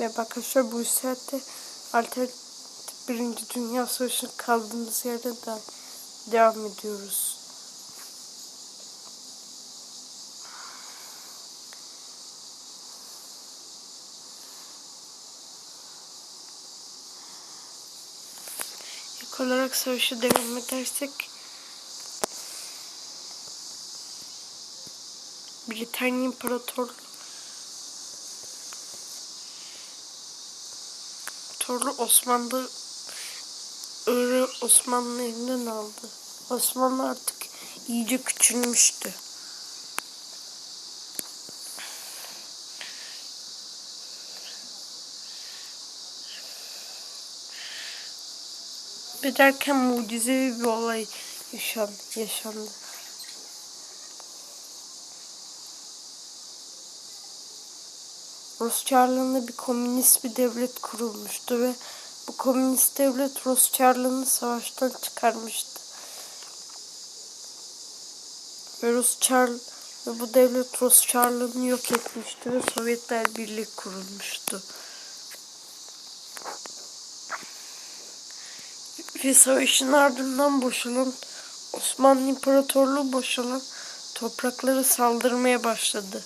Ve arkadaşlar bu saatte alternatif birinci dünya savaşının kaldığımız yerden de devam ediyoruz. İlk olarak savaşa devam edersek Britanya İmparatorluğu Torlu Osmanlı Osmanlı elinden aldı. Osmanlı artık iyice küçülmüştü. Ve derken mucizevi bir olay yaşandı. yaşandı. Rus Çarlığı'nda bir komünist bir devlet kurulmuştu ve bu komünist devlet Rus Çarlığı'nı savaştan çıkarmıştı. Ve Rus Çarlı ve bu devlet Rus Çarlığı'nı yok etmişti ve Sovyetler Birliği kurulmuştu. Ve savaşın ardından boşalan Osmanlı İmparatorluğu boşalan toprakları saldırmaya başladı.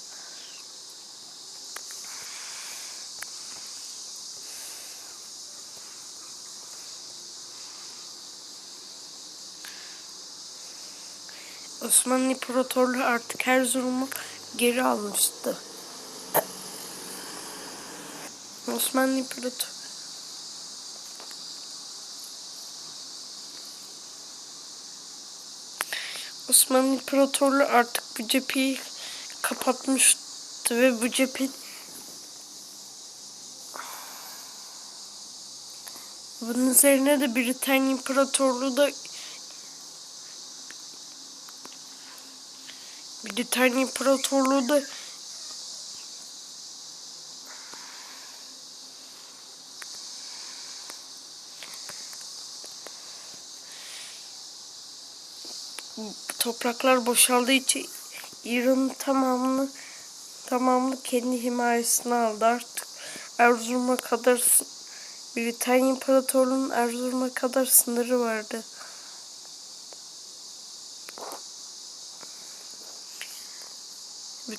Osmanlı İmparatorluğu artık Erzurum'u geri almıştı. Osmanlı İmparatorluğu Osmanlı İmparatorluğu artık bu cepheyi kapatmıştı ve bu cephe bunun üzerine de Britanya İmparatorluğu da Britanya İmparatorluğu da topraklar boşaldığı için İran'ın tamamını tamamını kendi himayesine aldı artık. Erzurum'a kadar Britanya İmparatorluğu'nun Erzurum'a kadar sınırı vardı.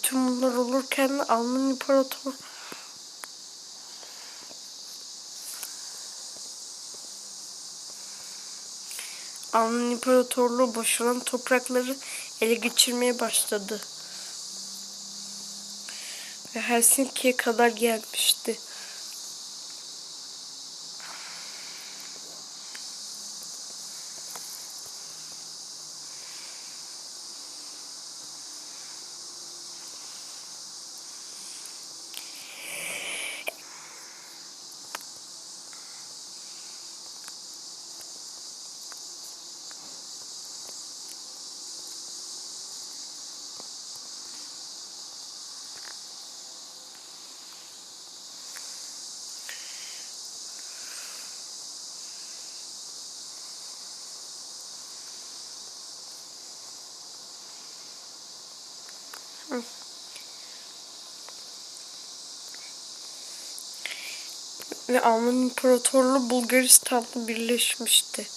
Bütün bunlar olurken Alman İmparator Alman İmparatorluğu boşalan toprakları ele geçirmeye başladı. Ve Helsinki'ye kadar gelmişti. Ve Alman İmparatorluğu Bulgaristan'la birleşmişti.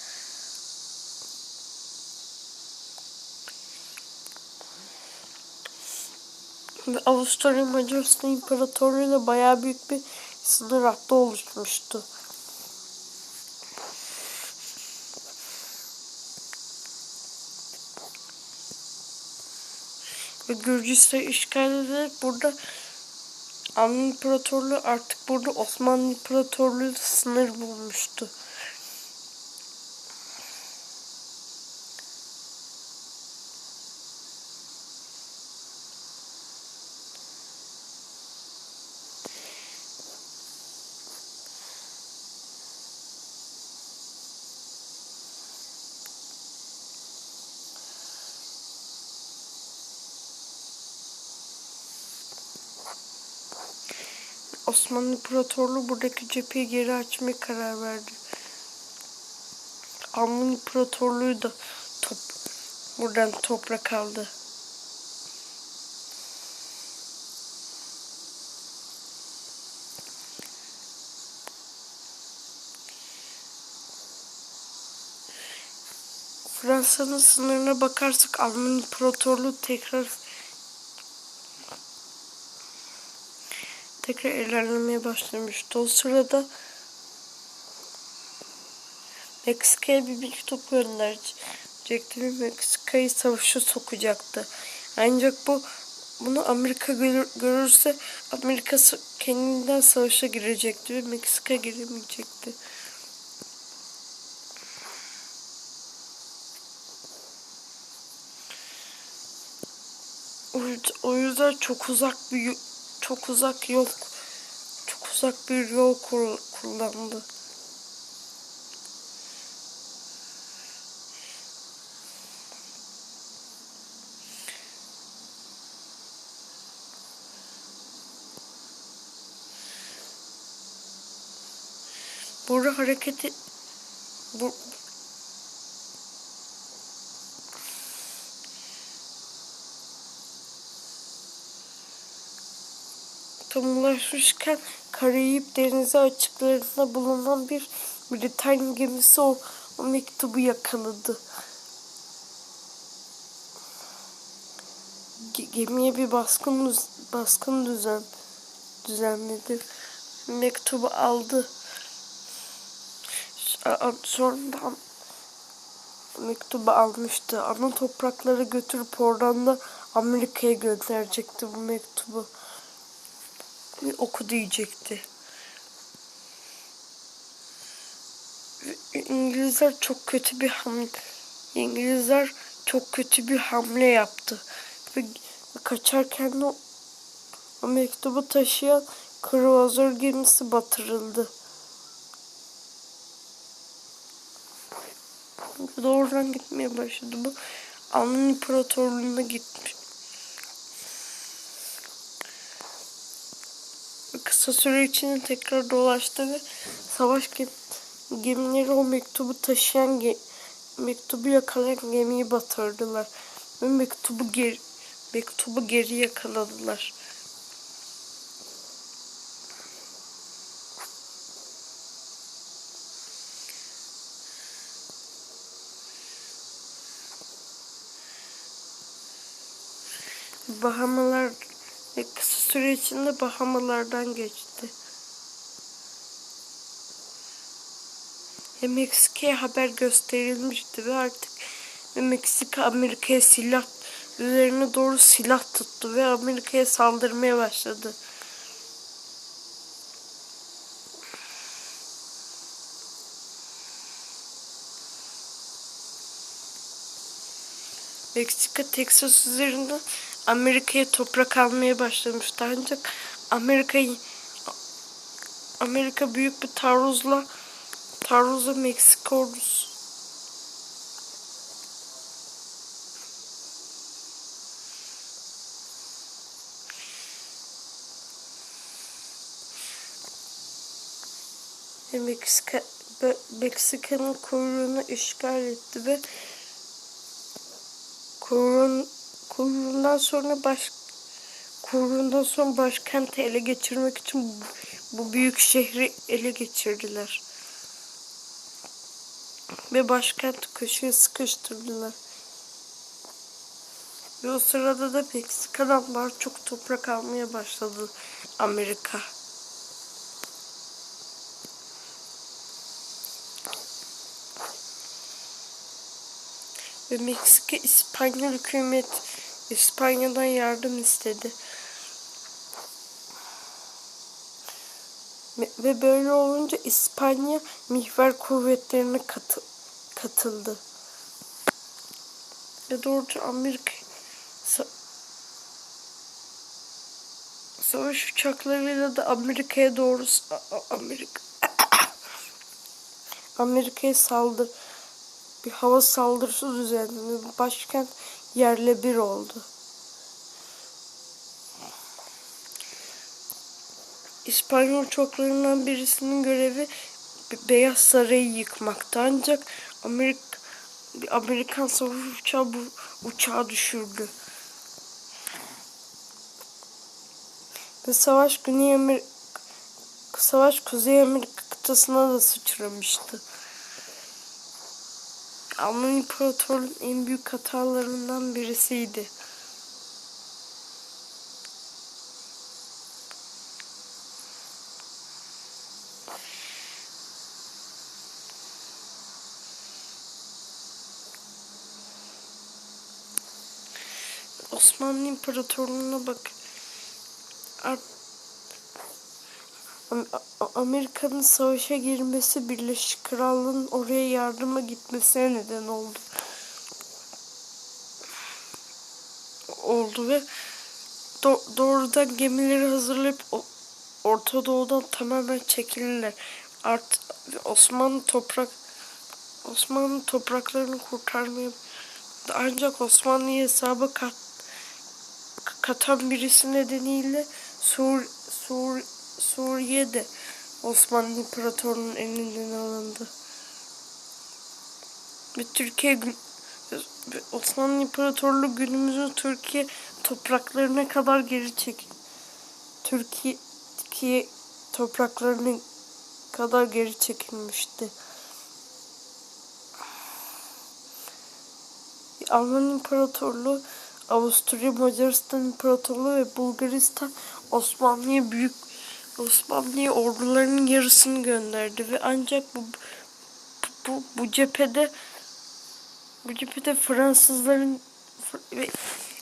Ve Avusturya Macaristan İmparatorluğu'yla bayağı büyük bir sınır hattı oluşmuştu. Ve Gürcistan işgal ederek burada Alman İmparatorluğu artık burada Osmanlı İmparatorluğu sınır bulmuştu. Osmanlı İmparatorluğu buradaki cepheyi geri açmaya karar verdi. Alman İmparatorluğu da top, buradan toprak aldı. Fransa'nın sınırına bakarsak Alman İmparatorluğu tekrar tekrar ilerlemeye başlamıştı. O sırada Meksika'ya bir mektup gönderecekti ve Meksika'yı savaşa sokacaktı. Ancak bu bunu Amerika görür, görürse Amerika kendinden savaşa girecekti ve Meksika giremeyecekti. O yüz- O yüzden çok uzak bir çok uzak yol çok uzak bir yol kur- kullandı. Burada hareketi bu tam ulaşmışken Karayip denizi açıklarında bulunan bir Britanya gemisi o, o mektubu yakaladı. Ge- Gemiye bir baskın baskın düzen düzenledi. Mektubu aldı. Sonradan mektubu almıştı. Ana topraklara götürüp oradan da Amerika'ya gönderecekti bu mektubu. Ve oku diyecekti. Ve İngilizler çok kötü bir hamle İngilizler çok kötü bir hamle yaptı. Ve, kaçarken de o mektubu taşıyan kruvazör gemisi batırıldı. Doğrudan gitmeye başladı bu. Alman İmparatorluğu'na gitmiş. Kısa süre içinde tekrar dolaştı ve savaş gem- gemileri o mektubu taşıyan ge- mektubu yakalayan gemiyi batırdılar. Ve mektubu geri, mektubu geri yakaladılar. Süre içinde Bahamalardan geçti. Meksika'ya haber gösterilmişti ve artık Meksika Amerika'ya silah üzerine doğru silah tuttu ve Amerika'ya saldırmaya başladı. Meksika Teksas üzerinden Amerika'ya toprak almaya başlamıştı. Ancak Amerika Amerika büyük bir taarruzla taarruzla Meksika ordusu ve Meksika Meksika'nın kuyruğunu işgal etti ve kuyruğun, kuyruğundan sonra baş kuyruğundan sonra başkenti ele geçirmek için bu, büyük şehri ele geçirdiler. Ve başkenti köşeye sıkıştırdılar. Ve o sırada da Meksika'dan daha çok toprak almaya başladı Amerika. Ve Meksika İspanyol hükümet İspanya'dan yardım istedi. Ve- böyle olunca İspanya mihver kuvvetlerine katı, katıldı. Ve doğruca Amerika sa- savaş uçaklarıyla da Amerika'ya doğru Amerika Amerika'ya saldır bir hava saldırısı düzenlendi. Başkent yerle bir oldu. İspanyol uçaklarından birisinin görevi Be- Beyaz Sarayı yıkmaktı. Ancak Amerika, Amerikan savaş uçağı bu uçağı düşürdü. Ve savaş Güney Amerika savaş Kuzey Amerika kıtasına da sıçramıştı. Alman İmparatorluğu'nun en büyük hatalarından birisiydi. Osmanlı İmparatorluğu'na bak. Art- Amerika'nın savaşa girmesi Birleşik Krallığın oraya yardıma gitmesine neden oldu. Oldu ve do- doğrudan gemileri hazırlayıp Orta Doğu'dan tamamen çekilirler. Art Osmanlı toprak Osmanlı topraklarını kurtarmaya ancak Osmanlı'yı hesaba kat, katan birisi nedeniyle Sur, Sur, Suriye'de Osmanlı İmparatorluğu'nun elinden alındı. Ve Türkiye Osmanlı İmparatorluğu günümüzün Türkiye topraklarına kadar geri çek. Türkiye, Türkiye topraklarına kadar geri çekilmişti. Alman İmparatorluğu, Avusturya Macaristan İmparatorluğu ve Bulgaristan Osmanlı'ya büyük Osmanlı'ya ordularının yarısını gönderdi ve ancak bu bu, bu cephede bu cephede Fransızların Fr- ve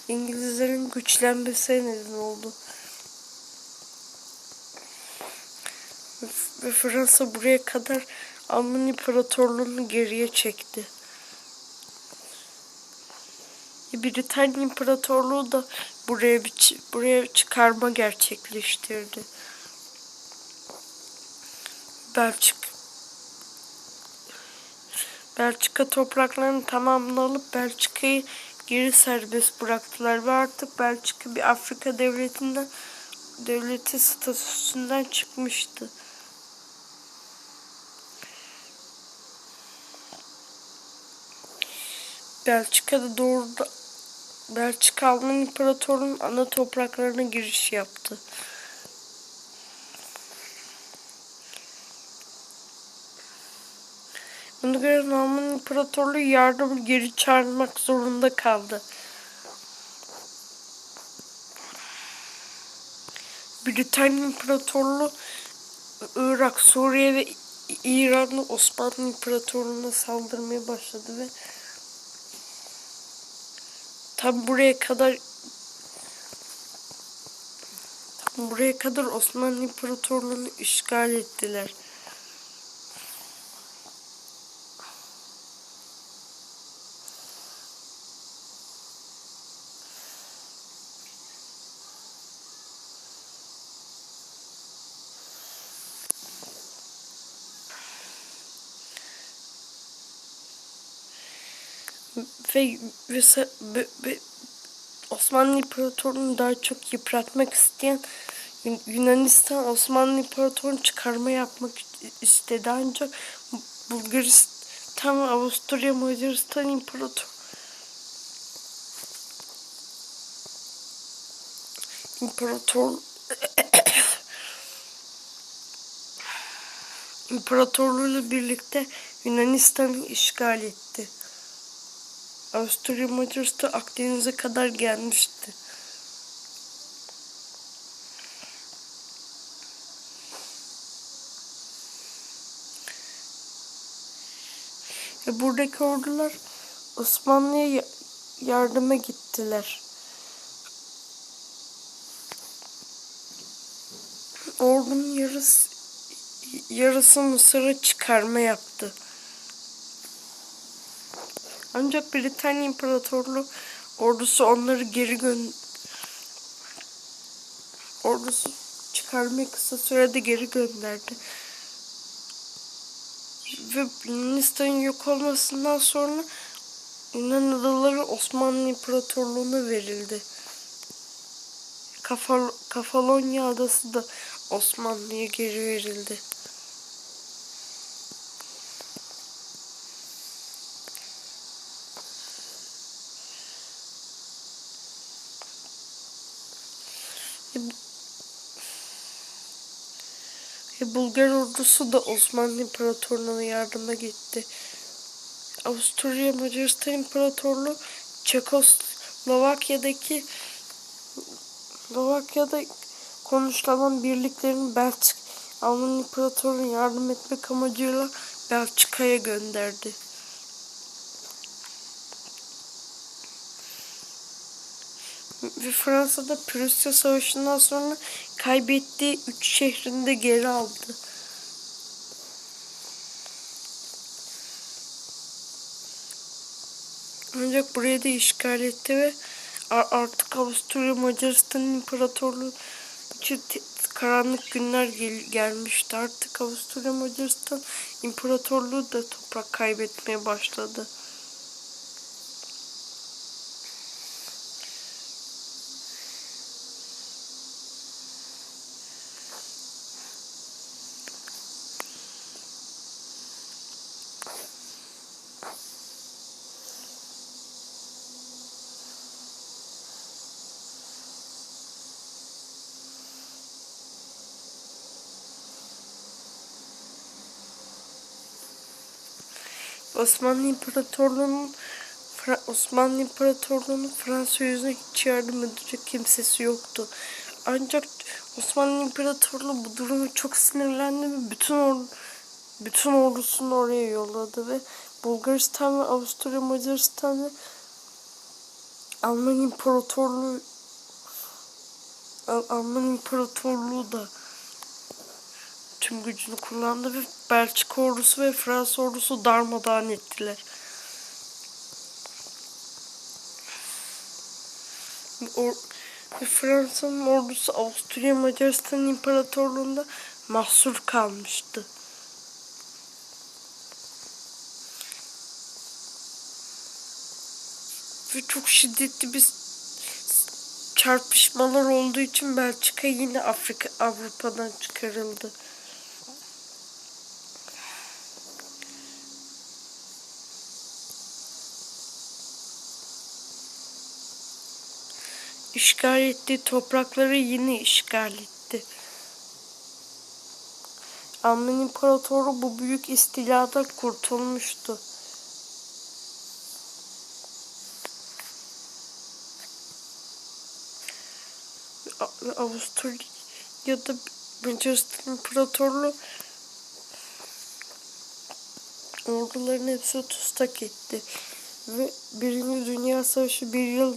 İngilizlerin güçlenmesine neden oldu. Ve, Fransa buraya kadar Alman İmparatorluğu'nu geriye çekti. Britanya İmparatorluğu da buraya bir buraya çıkarma gerçekleştirdi. Belçik Belçika topraklarının tamamını alıp Belçika'yı geri serbest bıraktılar ve artık Belçika bir Afrika devletinden devleti statüsünden çıkmıştı. Belçika'da doğruda Belçika Alman İmparatorluğu'nun ana topraklarına giriş yaptı. Bunu gören Alman İmparatorluğu yardımı geri çağırmak zorunda kaldı. Britanya İmparatorluğu Irak, Suriye ve İran'da Osmanlı İmparatorluğu'na saldırmaya başladı ve tam buraya kadar tam buraya kadar Osmanlı İmparatorluğu'nu işgal ettiler. Ve, ve, ve- ve Osmanlı İmparatorluğu'nu daha çok yıpratmak isteyen Yun- Yunanistan Osmanlı İmparatorluğu'nu çıkarma yapmak istedi ancak Bulgaristan ve Avusturya Macaristan İmparator İmparator İmparatorluğuyla birlikte Yunanistan'ı işgal etti. Avusturya Macaristan Akdeniz'e kadar gelmişti. Ve buradaki ordular Osmanlı'ya ya- yardıma gittiler. Ordunun yarısı yarısı Mısır'a çıkarma yaptı. Ancak Britanya İmparatorluğu ordusu onları geri gön ordusu çıkarmayı kısa sürede geri gönderdi. Ve Yunanistan'ın yok olmasından sonra Yunan adaları Osmanlı İmparatorluğu'na verildi. Kafal Kafalonya adası da Osmanlı'ya geri verildi. Bulgar ordusu da Osmanlı İmparatorluğu'na yardıma gitti. Avusturya Macaristan İmparatorluğu Çekoslovakya'daki Slovakya'da konuşulan birliklerin Belçik Alman İmparatorluğu'na yardım etmek amacıyla Belçika'ya gönderdi. Ve Fransa'da Prusya Savaşı'ndan sonra kaybettiği üç şehrini de geri aldı. Ancak burayı da işgal etti ve artık Avusturya Macaristan İmparatorluğu için karanlık günler gel- gelmişti. Artık Avusturya Macaristan İmparatorluğu da toprak kaybetmeye başladı. Osmanlı İmparatorluğu'nun Osmanlı İmparatorluğu'nun Fransa yüzüne hiç yardım edecek kimsesi yoktu. Ancak Osmanlı İmparatorluğu bu durumu çok sinirlendi ve bütün or bütün ordusunu oraya yolladı ve Bulgaristan ve Avusturya Macaristan ve Alman İmparatorluğu Al- Alman İmparatorluğu da tüm gücünü kullandı ve Belçika ordusu ve Fransa ordusu darmadağın ettiler. Or ve Fransa'nın ordusu Avusturya Macaristan İmparatorluğu'nda mahsur kalmıştı. Ve çok şiddetli bir çarpışmalar olduğu için Belçika yine Afrika Avrupa'dan çıkarıldı. İşgal ettiği toprakları yine işgal etti. Alman İmparatoru bu büyük istiladan kurtulmuştu. Avusturya'da Macaristan İmparatorluğu orduların hepsi tutsak etti. Ve Birinci Dünya Savaşı bir yıl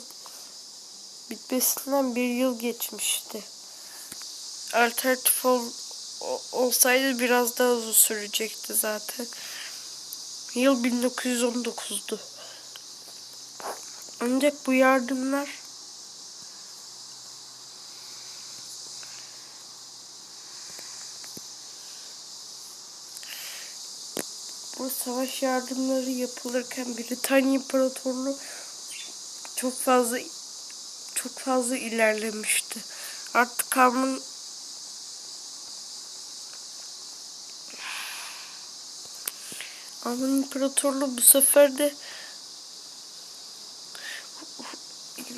bitmesinden bir yıl geçmişti. Alternatif ol, olsaydı biraz daha uzun sürecekti zaten. Yıl 1919'du. Ancak bu yardımlar bu savaş yardımları yapılırken Britanya İmparatorluğu çok fazla çok fazla ilerlemişti. Artık Alman Alman İmparatorluğu bu sefer de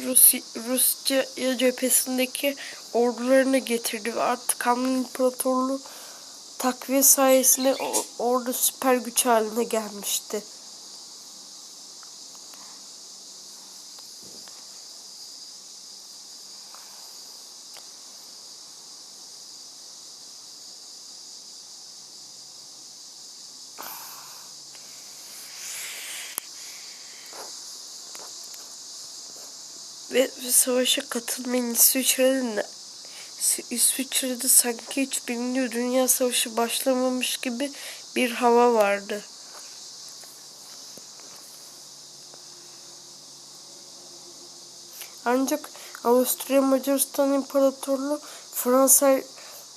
Rusya, Rusya cephesindeki ordularını getirdi ve artık Alman İmparatorluğu takviye sayesinde ordu süper güç haline gelmişti. Ve, ve savaşa katılmayan İsviçre'de ne- İsviçre'de sanki hiç birinci dünya savaşı başlamamış gibi bir hava vardı. Ancak Avusturya Macaristan İmparatorluğu Fransa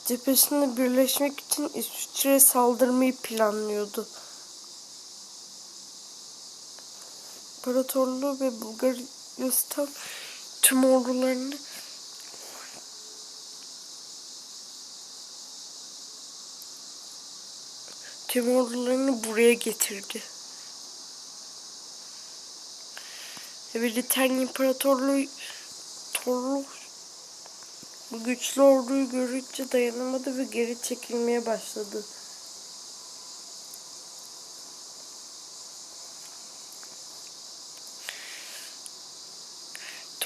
cephesinde birleşmek için İsviçre'ye saldırmayı planlıyordu. İmparatorluğu ve Bulgaristan tüm ordularını tüm ordularını buraya getirdi. Britanya İmparatorluğu Torlu bu güçlü orduyu görünce dayanamadı ve geri çekilmeye başladı.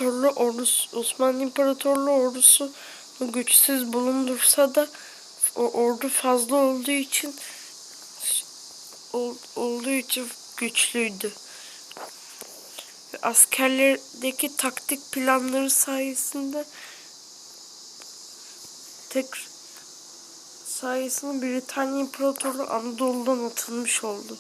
İmparatorluğu ordusu, Osmanlı İmparatorluğu ordusu güçsüz bulundursa da o ordu fazla olduğu için ol- olduğu için güçlüydü. Ve askerlerdeki taktik planları sayesinde tek sayesinde Britanya İmparatorluğu Anadolu'dan atılmış oldu.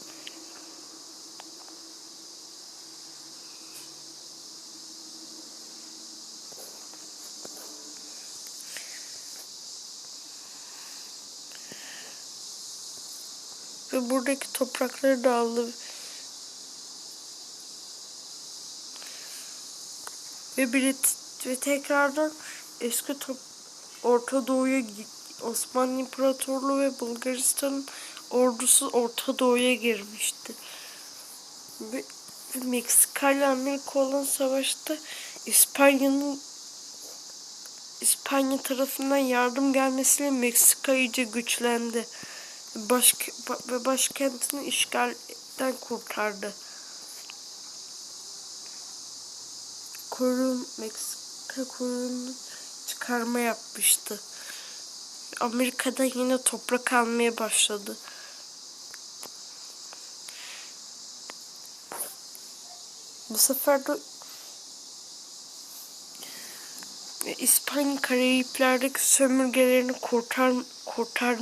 Ve buradaki toprakları da aldı. Ve Brit ve tekrardan eski top Orta Doğu'ya Osmanlı İmparatorluğu ve Bulgaristan'ın ordusu Orta Doğu'ya girmişti. Ve Meksika ile Amerika olan savaşta İspanya'nın İspanya tarafından yardım gelmesiyle Meksika iyice güçlendi. Baş, ve başkentini işgalden kurtardı. Kuyruğun Meksika kuyruğunu çıkarma yapmıştı. Amerika'da yine toprak almaya başladı. Bu sefer de İspanya Karayipler'deki sömürgelerini kurtar kurtar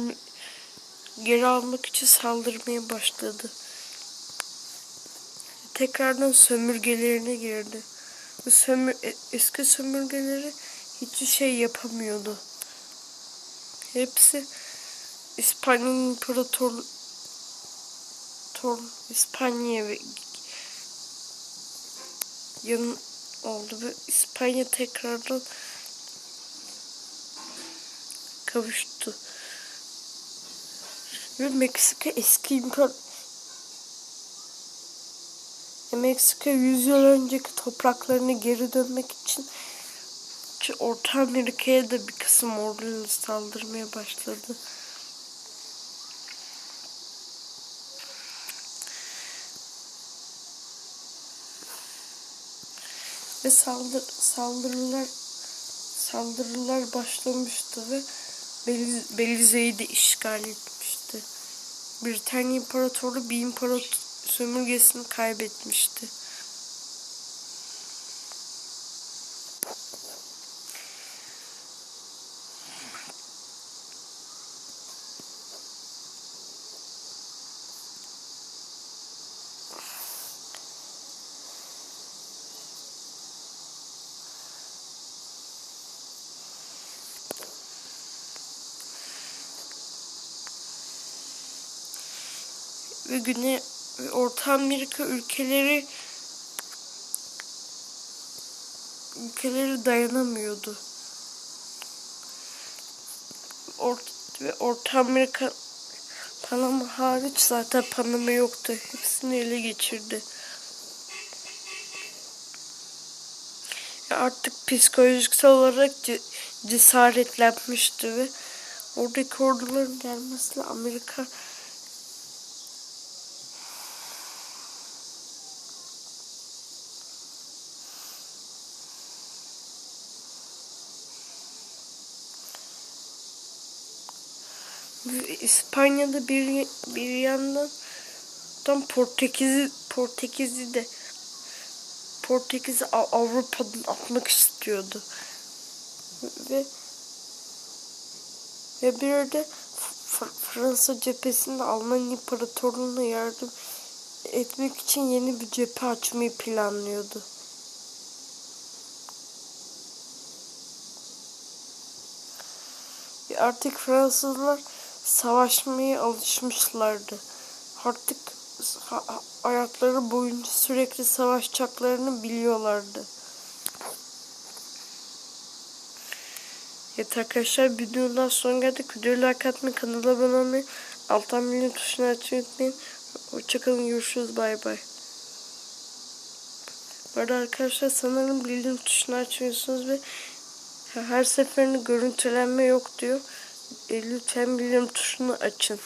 geri almak için saldırmaya başladı. Tekrardan sömürgelerine girdi. Bu sömür, e- eski sömürgeleri hiçbir şey yapamıyordu. Hepsi İspanya'nın imparator tor, İspanya yan oldu ve İspanya tekrardan kavuştu. Ve Meksika eski impar Meksika 100 yıl önceki topraklarına geri dönmek için için Orta Amerika'ya da bir kısım orduları saldırmaya başladı. Ve saldır, saldırılar saldırılar başlamıştı ve Beliz, Belize'yi de işgal etmişti. Britanya İmparatorluğu bir imparator sömürgesini kaybetmişti. Ve Güney ve Orta Amerika ülkeleri ülkeleri dayanamıyordu. Ort ve Orta Amerika Panama hariç zaten Panama yoktu. Hepsini ele geçirdi. Artık psikolojisel olarak ce- cesaretlenmişti ve oradaki orduların gelmesiyle Amerika İspanya'da bir bir yandan tam Portekiz'i Portekiz'i de Portekiz'i Av- Avrupa'dan atmak istiyordu. Ve ve bir de Fransa cephesinde Alman İmparatorluğu'na yardım etmek için yeni bir cephe açmayı planlıyordu. Artık Fransızlar savaşmaya alışmışlardı. Artık ha- ha- hayatları boyunca sürekli savaşacaklarını biliyorlardı. Evet arkadaşlar videodan sonra geldik. Videoyu like atmayı, kanala abone olmayı, alttan bildirim tuşuna açmayı unutmayın. Hoşçakalın, görüşürüz, bay bay. Bu arada arkadaşlar sanırım bildirim tuşunu açmıyorsunuz ve her seferinde görüntülenme yok diyor. Lütfen bildirim tuşunu açın.